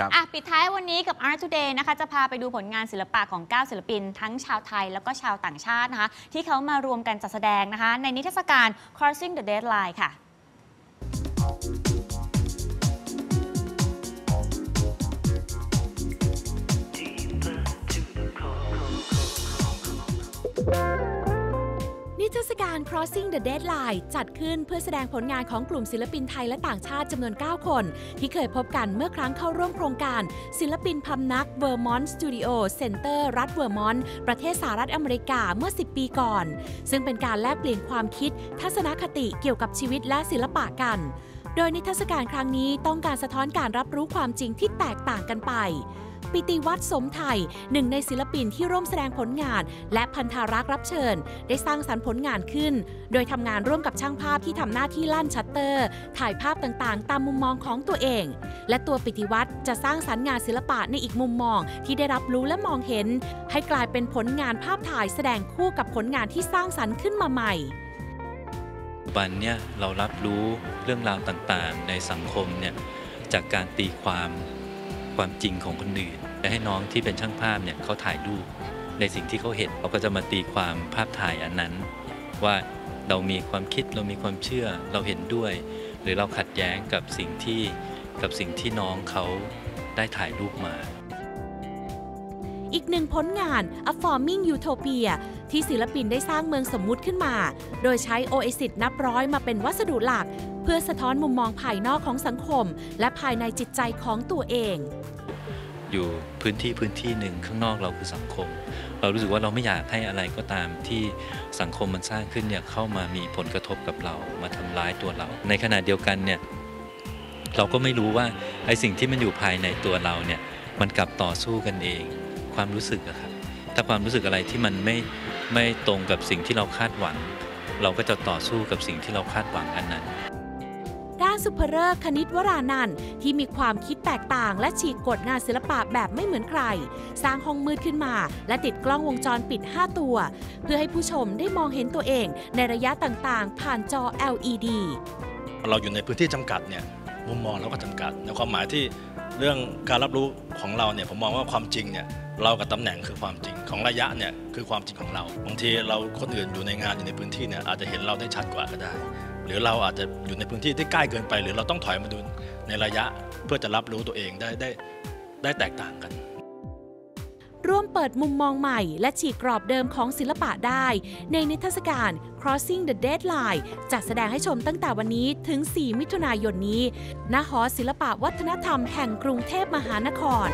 ครับอะปิดท้ายวันนี้กับ Art Today นะคะจะพาไปดูผลงานศิลปะของ 9 ศิลปิน ทั้งชาวไทยแล้วก็ชาวต่างชาตินะคะที่เขามารวมกันจัดแสดงนะคะในนิทรรศการ Crossing the Deadline ค่ะนิทรรศการ Crossing the Deadline จัดขึ้นเพื่อแสดงผลงานของกลุ่มศิลปินไทยและต่างชาติจำนวน 9 คน ที่เคยพบกันเมื่อครั้งเข้าร่วมโครงการ ศิลปินพำนัก Vermont Studio Center รัฐเวอร์มอนต์ประเทศสหรัฐอเมริกาเมื่อ 10 ปีก่อน ซึ่งเป็นการแลกเปลี่ยนความคิด ทัศนคติเกี่ยวกับชีวิตและศิลปะกัน โดยนิทรรศการครั้งนี้ต้องการสะท้อนการรับรู้ความจริงที่แตกต่างกันไป ปิติวัตรสมไทยหนึ่งในศิลปินที่ร่วมแสดงผลงาน และพันธารักษ์รับเชิญ ได้สร้างสรรค์ผลงานขึ้น โดยทำงานร่วมกับช่างภาพที่ทำหน้าที่ลั่นชัตเตอร์ ถ่ายภาพต่างๆ ตามมุมมองของตัวเอง และตัวปิติวัตรจะสร้างสรรค์งานศิลปะในอีกมุมมองที่ได้รับรู้และมองเห็น ให้กลายเป็นผลงานภาพถ่ายแสดงคู่กับผลงานที่สร้างสรรค์ขึ้นมาใหม่ปัจจุบันเนี่ยเรารับรู้เรื่องราวต่างๆ ในสังคมเนี่ยจากการตีความ ความจริงของคนอื่นและให้น้องที่เป็นช่างภาพเนี่ยเขาถ่ายรูปในสิ่งที่เขาเห็นเขาก็จะมาตีความภาพถ่ายอันนั้น ว่าเรามีความคิดเรามีความเชื่อเราเห็นด้วย หรือเราขัดแย้งกับสิ่งที่กับสิ่งที่น้องเขาได้ถ่ายรูปมาอีกหนึ่งผลงาน A Forming Utopia ที่ศิลปินได้สร้างเมืองสมมุติขึ้นมา โดยใช้โอเอซิสนับร้อยมาเป็นวัสดุหลัก เพื่อสะท้อนมุมมองภายนอกของสังคม และภายในจิตใจของตัวเอง อยู่พื้นที่พื้นที่หนึ่งข้างนอกเราคือสังคม เรารู้สึกว่าเราไม่อยากให้อะไรก็ตามที่สังคมมันสร้างขึ้นเนี่ยเข้ามามีผลกระทบกับเรามาทำร้ายตัวเรา ในขณะเดียวกันเนี่ยเราก็ไม่รู้ว่าไอ้สิ่งที่มันอยู่ภายในตัวเราเนี่ยมันกลับต่อสู้กันเอง ความรู้สึกอะครับถ้าความรู้สึกอะไรที่มันไม่ ไม่ตรงกับสิ่งที่เราคาดหวัง เราก็จะต่อสู้กับสิ่งที่เราคาดหวังอันนั้นด้านสุภเริกษ์คณิตวรานันท์ที่มีความคิดแตกต่าง และฉีกกฎงานศิลปะแบบไม่เหมือนใคร สร้างห้องมืดขึ้นมา และติดกล้องวงจรปิด 5 ตัว เพื่อให้ผู้ชมได้มองเห็นตัวเอง ในระยะต่างๆ ผ่านจอ LED เราอยู่ในพื้นที่จำกัดเนี่ยมุมมองเราก็จำกัดในความหมายที่เรื่องการรับรู้ของเราเนี่ยผมมองว่าความจริงเนี่ย เรากับตำแหน่งคือความจริงของระยะเนี่ยคือความจริงของเราบางทีเราคนอื่นอยู่ในงานอยู่ในพื้นที่เนี่ยอาจจะเห็นเราได้ชัดกว่าก็ได้ หรือเราอาจจะอยู่ในพื้นที่ที่ใกล้เกินไป หรือเราต้องถอยมาดูในระยะเพื่อจะรับรู้ตัวเองได้ได้ได้แตกต่างกัน ร่วมเปิดมุมมองใหม่ และฉีกกรอบเดิมของศิลปะได้ ในนิทรรศการ Crossing the Deadline จัดแสดงให้ชมตั้งแต่วันนี้ถึง 4 มิถุนายนนี้ณหอศิลปะวัฒนธรรมแห่งกรุงเทพมหานคร